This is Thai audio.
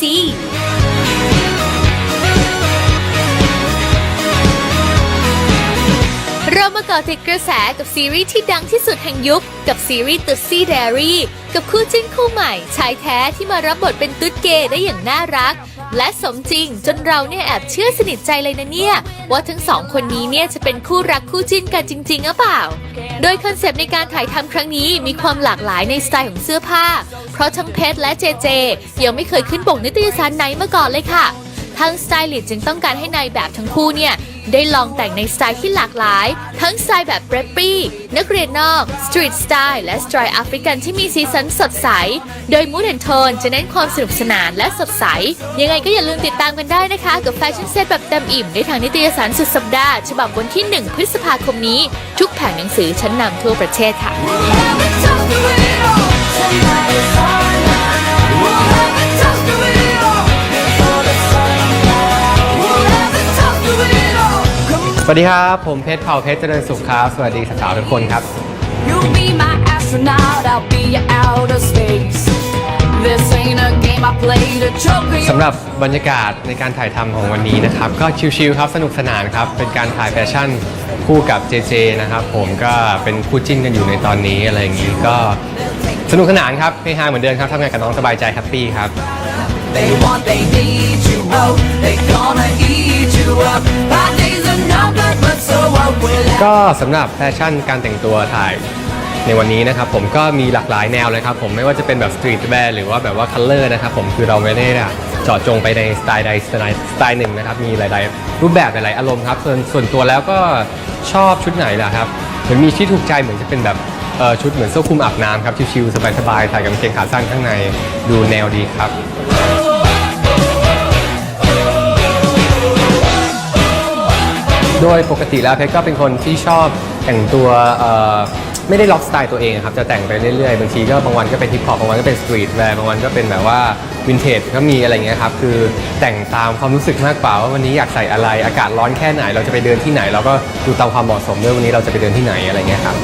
ซีเรามาเกาะติดกระแสกับซีรีส์ที่ดังที่สุดแห่งยุค กับซีรีส์ตุ๊ดซี่เดรี่ กับคู่จิ้นคู่ใหม่ ชายแท้ที่มารับบทเป็นตุ๊ดเกย์ได้อย่างน่ารัก และสมจริงจนเราเนี่ยแอบเชื่อสนิทใจเลยนะเนี่ย ว่าทั้งสองคนนี้เนี่ยจะเป็นคู่รักคู่จิ้นกันจริงๆหรือเปล่า โดยคอนเซปต์ในการถ่ายทำครั้งนี้มีความหลากหลายในสไตล์ของเสื้อผ้า เพราะทั้งเพชรและเจเจยังไม่เคยขึ้นปกนิตยสารไหนมาก่อนเลยค่ะทางสไตลิสต์จึงต้องการให้นายแบบทั้งคู่เนี่ย ได้ลองแต่งในสไตล์ที่หลากหลาย ทั้งสไตล์แบบเ r รปปี้ นักเรียนนอก สตรีทสไตล์ และสไตล์แอฟริกันที่มีสีสันสดใส โดยมูดแอนโทนจะเน้นความสนุกสนานและสดใส ยังไงก็อย่าลืมติดตามกันได้นะคะ กับแฟชั่นเซตแบบเต็มอิ่มได้ทางนิตยสารสุดสัปดาห์ ฉบับวันที่ 1 พฤษภาคมนี้ ทุกแผงหนังสือชั้นนำทั่วประเทศค่ะ วัสดีครับ ผมเพชรเผ่าเพชรเจริญสุขครับ สวัสดีสาวๆทุกคนครับ You'll be my astronaut, I'll be your outer space. This ain't a game I play to choke you. สำหรับบรรยากาศในการถ่ายทำของวันนี้นะครับ ก็ชิลๆครับสนุกสนานครับ เป็นการถ่ายแฟชั่นคู่กับเจเจนะครับ ผมก็เป็นคู่จิ้นกันอยู่ในตอนนี้อะไรอย่างนี้ก็สนุกสนานครับเฮฮาเหมือนเดิมครับทำงานกับน้องสบายใจแฮปปี้ครับ They want, they need you, oh, they gonna eat you up. ก็สำหรับแฟชั่นการแต่งตัวถ่ายในวันนี้นะครับผมก็มีหลากหลายแนวเลยครับผมไม่ว่าจะเป็นแบบสตรีทแวร์หรือว่าแบบว่าคัลเลอร์นะครับผมคือเราไม่ได้เจาะจงไปในสไตล์ใดสไตล์สไตล์หนึ่งนะครับมีหลาย ๆ รูปแบบหลาย ๆ อารมณ์ครับส่วนส่วนตัวแล้วก็ชอบชุดไหนล่ะครับเหมือนมีที่ถูกใจเหมือนจะเป็นแบบเอ่อชุดเหมือนเสื้อคลุมอาบน้ำครับชิวๆสบายๆใส่กางเกงขาสั้นข้างในดูแนวดีครับ โดยปกติแล้วเพชรก็เป็นคนที่ชอบแต่งตัวไม่ได้ล็อกสไตล์ตัวเองครับจะแต่งไปเรื่อยๆ บางทีก็บางวันก็เป็นฮิปฮอปบางวันก็เป็นสตรีทแวร์บางวันก็เป็นแบบว่าวินเทจก็มีอะไรเงี้ยครับคือแต่งตามความรู้สึกมากกว่าว่าวันนี้อยากใส่อะไรอากาศร้อนแค่ไหน เราจะไปเดินที่ไหน เราก็ดูตามความเหมาะสมด้วยวันนี้เราจะไปเดินที่ไหนอะไรเงี้ยครับ